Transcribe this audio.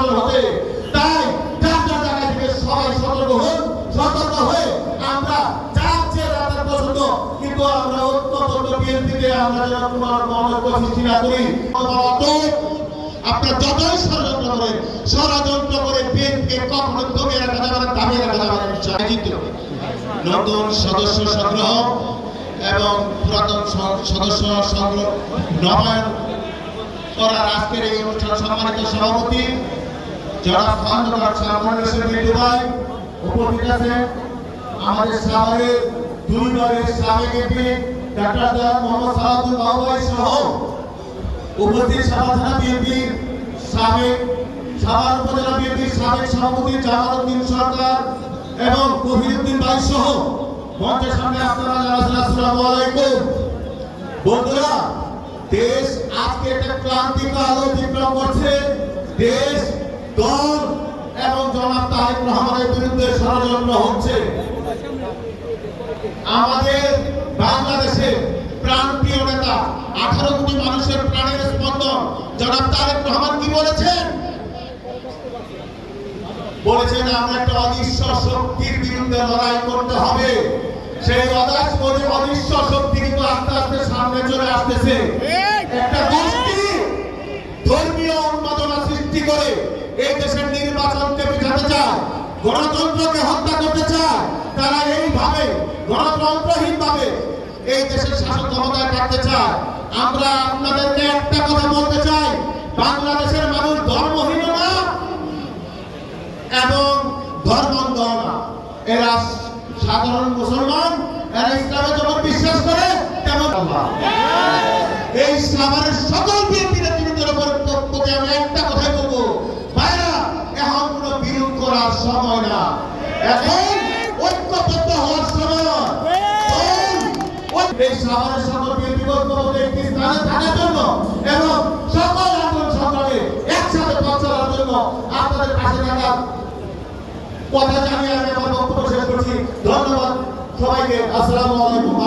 সফল হবে। তাই যার যার জায়গা থেকে সবাই সতর্ক হন সতর্ক হয়ে আমরা যার যে রাতের পছন্দ কিন্তু আমরা অত্যন্ত বিএনপিতে আমরা যেন তোমার মনোযোগ সৃষ্টি করি। আপনার যতই ষড়যন্ত্র করেন, ষড়যন্ত্র করে বিএনপিকে কখনো দমে রাখা যাবে না দাবিয়ে রাখা যাবে না নতুন সদস্য সংগ্রহ এবং পুরাতন সদস্য সংগ্রহ নবায়ন করার আজকের এই অনুষ্ঠান সম্মানিত সভাপতি যারা খন্দকার সামনে দুবাই উপস্থিত আছেন আমাদের সাভারের দুই দলের সাবেক এমপি ডাক্তার মোহাম্মদ সালাদুল বাবুই সহ উপস্থিত থানা বিএনপির সাবেক, সাভার উপজেলা বিএনপির সাবেক সভাপতি জামালউদ্দিন সরকার এবং কবিরউদ্দিন ভাই সহ মঞ্চের সামনে আপনারা যারা আসসালামু আলাইকুম। বন্ধুরা, দেশ আজকে একটা ক্রান্তিকাল অতিক্রম করছে। দেশ দল এবং জনাব তারেক রহমানের বিরুদ্ধে ষড়যন্ত্র হচ্ছে। আমাদের বাংলাদেশে প্রাণপ্রিয় নেতা, আঠারো কোটি মানুষের প্রাণের স্পন্দন। জনাব তারেক রহমান কি বলেছেন? বলেছেন, আমরা একটা অদৃশ্য শক্তির বিরুদ্ধে লড়াই করতে হবে। সেই অদাস করে অদৃশ্য শক্তি কিন্তু আস্তে আস্তে সামনে চলে আসতেছে একটা গোষ্ঠী ধর্মীয় উন্মাদনা সৃষ্টি করে এই দেশের নির্বাচনকে বিঘাতে চায়, গণতন্ত্রকে হত্যা করতে চায়, তারা এইভাবে গণতন্ত্রহীন ভাবে এই দেশের শাসন ক্ষমতায় থাকতে চায়। আমরা আপনাদেরকে একটা কথা বলতে চাই, বাংলাদেশের মানুষ ধর্মহীন না এবং ধর্মান্ধ না। এরা সাধারণ মুসলমান, এরা ইসলামে যেমন বিশ্বাস করে তেমন এই সাভারের সকল সময় না। এখন ঐক্যবদ্ধ হওয়ার সময়। এই ঐ- এই সাভারের সকল বিএনপি ঐক্যবদ্ধ একটি স্থানে থাকার জন্য এবং সকল আন্দোলন একসাথে পথ চলার জন্য আপনাদের থাকার কথা জানিয়ে আমি আমার বক্তব্য শেষ করছি। ধন্যবাদ সবাইকে। আসসালামু আলাইকুম।